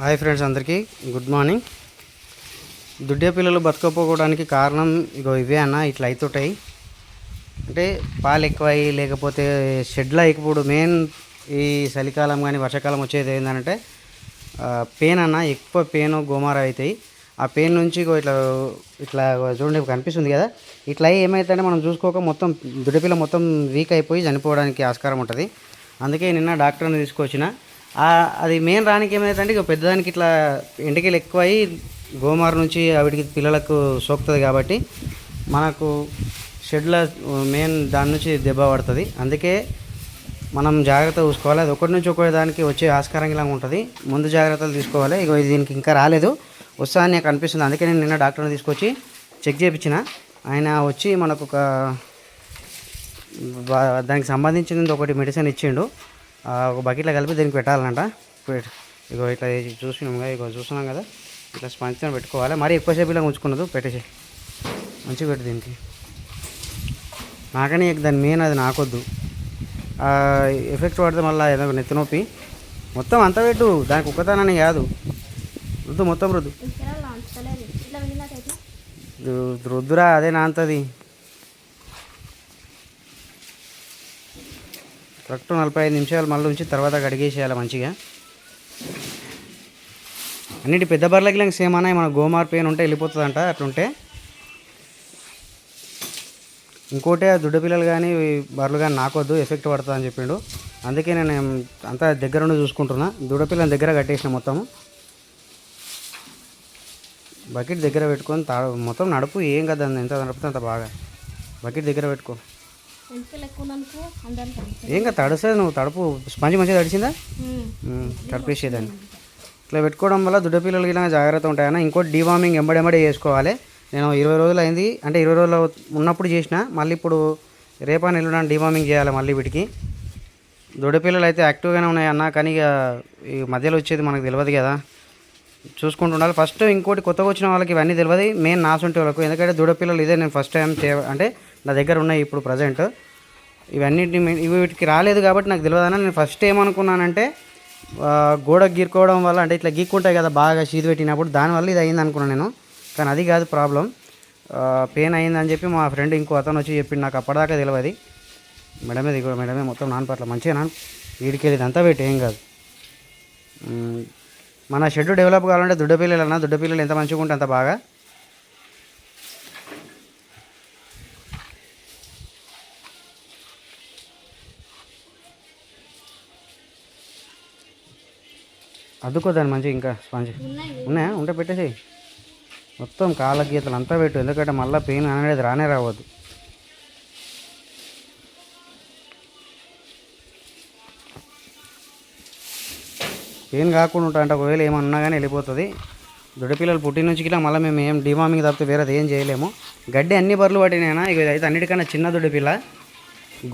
Hi friends అందరికీ. Good morning. దుడ్డే పిల్లలు బతకపోవడానికి కారణం ఇగో ఇవే అన్న ఇట్లా అవుతుంటాయి అంటే పాలు ఎక్కువయి లేకపోతే షెడ్లో ఇప్పుడు మెయిన్ ఈ చలికాలం కానీ వర్షాకాలం వచ్చేది ఏంటంటే పెయిన్ అన్న ఎక్కువ పెయిన్ గోమార అవుతాయి. ఆ పెయిన్ నుంచి ఇగో ఇట్లా ఇట్లా చూడండి కనిపిస్తుంది కదా. ఇట్లా అయ్యి మనం చూసుకోక మొత్తం దుడ్డపిల్ల మొత్తం వీక్ అయిపోయి చనిపోవడానికి ఆస్కారం ఉంటుంది. అందుకే నిన్న డాక్టర్ని తీసుకొచ్చిన అది మెయిన్ రానికి ఏమైందంటే ఇక పెద్దదానికి ఇట్లా ఎంటికలు ఎక్కువ అయ్యి గోమార్ నుంచి వాటికి పిల్లలకు సోకుతుంది కాబట్టి మనకు షెడ్ల మెయిన్ దాని నుంచి దెబ్బ పడుతుంది. అందుకే మనం జాగ్రత్త చూసుకోవాలి. అది ఒకటి నుంచి ఒకటి దానికి వచ్చే ఆస్కారం ఇలా ఉంటుంది. ముందు జాగ్రత్తలు తీసుకోవాలి. ఇక దీనికి ఇంకా రాలేదు. వస్తా అని నాకు అనిపిస్తుంది. అందుకే నేను నిన్న డాక్టర్ని తీసుకొచ్చి చెక్ చేయించిన ఆయన వచ్చి మనకు ఒక దానికి సంబంధించినది ఒకటి మెడిసిన్ ఇచ్చిండు. ఒక బకెట్లో కలిపి దీనికి పెట్టాలంట పెట్- ఇగో ఇట్లా చూసినాం కదా ఇగో చూస్తున్నాం కదా. ఇట్లా స్పంచ్ పెట్టుకోవాలి. మరి ఎక్కువసేపు ఇలా ఉంచుకున్నదు పెట్టేసి మంచిగా పెట్టు దీనికి. నాకని దాని మెయిన్ అది నాకొద్దు. ఎఫెక్ట్ పడితే మళ్ళీ ఏదో నెత్తి నొప్పి. మొత్తం అంతా పెట్టు. దానికి ఒక్కదానని కాదు. రుద్దు మొత్తం రుద్దు. రుద్దురా అదే నాంతది కరెక్ట్ నలభై ఐదు నిమిషాలు మళ్ళీ ఉంచి తర్వాత కడిగేసేయాలి మంచిగా. అన్నిటి పెద్ద బర్రెలకి లేక సేమ్ అన్నాయి మన గోమార్ పెయిన్ ఉంటే వెళ్ళిపోతుందంట అట్లుంటే. ఇంకోటి ఆ దుడ్డ పిల్లలు కానీ బర్రెలు కానీ నాకొద్దు ఎఫెక్ట్ పడుతుంది అని చెప్పిండు. అందుకే నేను అంతా దగ్గర నుండి చూసుకుంటున్నా. దుడ్డ పిల్లల దగ్గర కట్టేసిన మొత్తము. బకెట్ దగ్గర పెట్టుకొని తా మొత్తం నడుపు ఏం కదా ఎంత నడుపుతుంది అంత బాగా. బకెట్ దగ్గర పెట్టుకో. ఏం కదా తడుస్తుంది? నువ్వు తడుపు స్పంజ్ మంచిగా తడిచిందా? తడిపేసేదాన్ని ఇట్లా పెట్టుకోవడం వల్ల దుడ్డ పిల్లలకి ఇలా జాగ్రత్త ఉంటాయన్న. ఇంకోటి డీవార్మింగ్ ఎంబడెంబడే చేసుకోవాలి. నేను ఇరవై రోజులు అయింది. అంటే ఇరవై రోజులు ఉన్నప్పుడు చేసిన. మళ్ళీ ఇప్పుడు రేపా ఎల్లుండి డీవార్మింగ్ చేయాలి మళ్ళీ వీటికి. దుడ్డ పిల్లలు అయితే యాక్టివ్గానే ఉన్నాయి అన్న. కానీ ఇక ఈ మధ్యలో వచ్చేది మనకు తెలియదు కదా. చూసుకుంటూ ఉండాలి. ఫస్ట్ ఇంకోటి కొత్తగా వచ్చిన వాళ్ళకి ఇవన్నీ తెలియదు. మెయిన్ నాసుంటే వాళ్ళకు. ఎందుకంటే పిల్లలు ఇదే నేను ఫస్ట్ టైం చే అంటే నా దగ్గర ఉన్నాయి ఇప్పుడు ప్రజెంట్ ఇవన్నిటిని ఇవి వీటికి రాలేదు కాబట్టి నాకు తెలియదు అన్న నేను ఫస్ట్ ఏమనుకున్నానంటే గోడ గీరుకోవడం వల్ల అంటే ఇట్లా గీక్కుంటాయి కదా బాగా షీది పెట్టినప్పుడు దానివల్ల ఇది అయింది అనుకున్నాను నేను. కానీ అది కాదు ప్రాబ్లం పెయిన్ అయిందని చెప్పి మా ఫ్రెండ్ ఇంకో అతను వచ్చి చెప్పిండు. నాకు అప్పటిదాకా తెలియదు మేడమే దిగు మేడమే మొత్తం నాన్న పట్ల మంచిగా నాన్న వీడికి వెళ్ళి పెట్టి ఏం కాదు. మన షెడ్ డెవలప్ కావాలంటే దుడ్డ పిల్లలు అన్న దుడ్డ పిల్లలు ఎంత మంచిగా ఉంటే అంత బాగా. అద్దుకో దాన్ని మంచిగా ఇంకా స్పాంజ్. ఉన్నాయా? ఉంటే పెట్టేసేయి. మొత్తం కాళ్ళ గీతలు అంతా పెట్టు. ఎందుకంటే మళ్ళీ పెయిన్ అనేది రానే రావద్దు. పెయిన్ కాకుండా ఉంటా అంటే ఒకవేళ ఏమన్నా కానీ వెళ్ళిపోతుంది. దుడ్డపిల్లలు పుట్టిన నుంచి ఇలా మళ్ళీ మేము ఏం డిమామింగ్ తప్పితే వేరేది ఏం చేయలేము. గడ్డి అన్ని బర్రెలు పట్టినైనా ఇక అయితే అన్నిటికన్నా చిన్న దుడ్డపిల్ల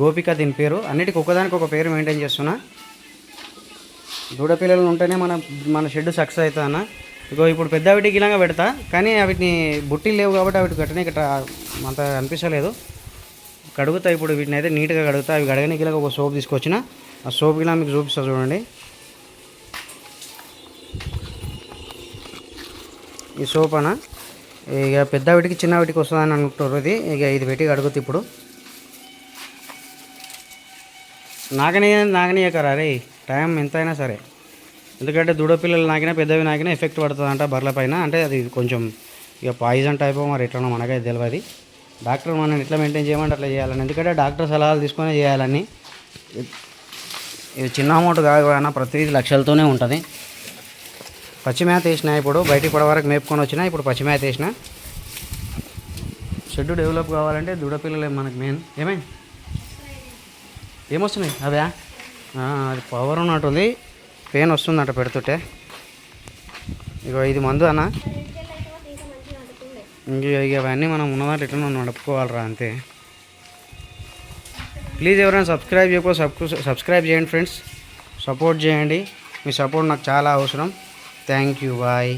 గోపిక దీని పేరు. అన్నిటికి ఒక్కదానికి ఒక పేరు మెయింటైన్ చేస్తున్నా. దూడపిల్లలు ఉంటేనే మన మన షెడ్ సక్సెస్ అవుతుంది అన్న ఇగో ఇప్పుడు పెద్ద వీటికి ఇలాగా పెడతా కానీ వీటిని బుట్టిలు లేవు కాబట్టి వాటికి గట్టనే ఇక్కడ అంత అనిపించలేదు. కడుగుతా ఇప్పుడు వీటిని అయితే నీట్గా కడుగుతా అవి కడగనికి ఇలాగ ఒక సోప్ తీసుకొచ్చిన. ఆ సోప్ ఇలా మీకు చూపిస్తా చూడండి. ఈ సోప్ అన్న ఇక పెద్ద వీటికి చిన్న వీటికి వస్తుందని అనుకుంటారు ఇది. ఇక ఇది పెట్టి కడుగుతా ఇప్పుడు. నాగనే నాగనీయకరా రే. టైం ఎంతైనా సరే. ఎందుకంటే దూడపిల్లలు నాకినా పెద్దవి నాకినా ఎఫెక్ట్ పడుతుందంట బర్రెల పైన. అంటే అది కొంచెం ఇక పాయిజన్ టైప్ మరి ఎట్లనో మనకైతే తెలియదు డాక్టర్ మనం ఎట్లా మెయింటైన్ చేయమంటే అట్లా చేయాలని. ఎందుకంటే డాక్టర్ సలహాలు తీసుకొని చేయాలని. ఇది చిన్న అమౌంట్ కాదు అయినా ప్రతిదీ లక్షలతోనే ఉంటుంది. పచ్చిమేత వేసిన ఇప్పుడు బయటికి పడ వరకు మేపుకొని వచ్చిన ఇప్పుడు పచ్చిమేత వేసిన. షెడ్ డెవలప్ కావాలంటే దూడపిల్లలే మనకు మెయిన్. ఏమే? ఏమొస్తున్నాయి? అదే అది పవర్ ఉన్నట్టుంది పెయిన్ వస్తుందంట పెడుతుంటే. ఇక ఇది మందు అన్న. ఇంక ఇక అవన్నీ మనం ఉన్నదాంట్లో ఇట్లా నడుపుకోవాలరా అంతే. ప్లీజ్ ఎవరైనా సబ్స్క్రైబ్ చేయకపోతే సబ్స్క్రైబ్ చేయండి ఫ్రెండ్స్ సపోర్ట్ చేయండి. మీ సపోర్ట్ నాకు చాలా అవసరం. Thank you bye